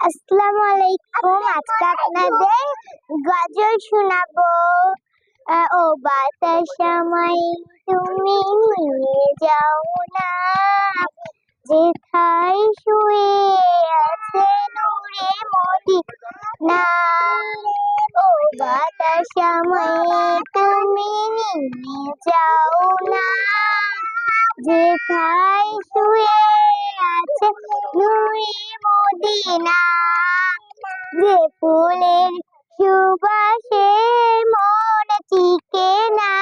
আসসালামু আলাইকুম। আজকে আপনাদের গজল শোনাবো। ও বাতাস আমায় তুমি নিয়ে যাও না। যেথায় শুয়ে আছে নূরে মোদি না। ও বাতাস আমায় তুমি নিয়ে যাও না। যেথায় শুয়ে আছে নূরে ফুলের সুবাসে মন টিকে না।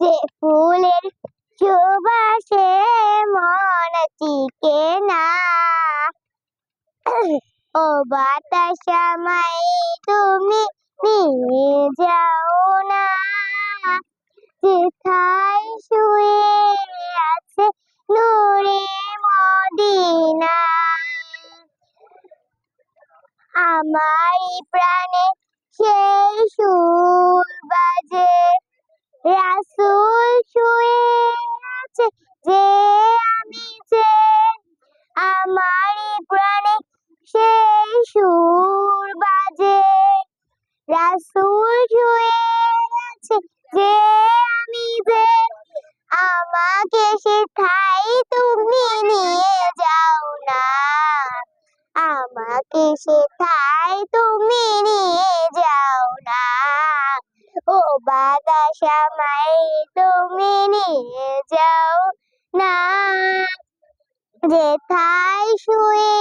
যে ফুলের সুবাসে মন টিকে না। ও বাতাস আমায় তুমি নিয়ে যাও না। যেথায় শুয়ে আমারই প্রাণে সেই সুর বাজে। রাসূল শুয়ে আছে যে আমি যে আমারই প্রাণে সেই সুর বাজে। রাসূল শুয়ে আছে যে আমি যে আমাকে সেথায় তুমি নিয়ে সেথায় তুমি নিয়ে যাও না। ও বাতাস আমায় তুমি নিয়ে যাও না। যেথায় শুয়ে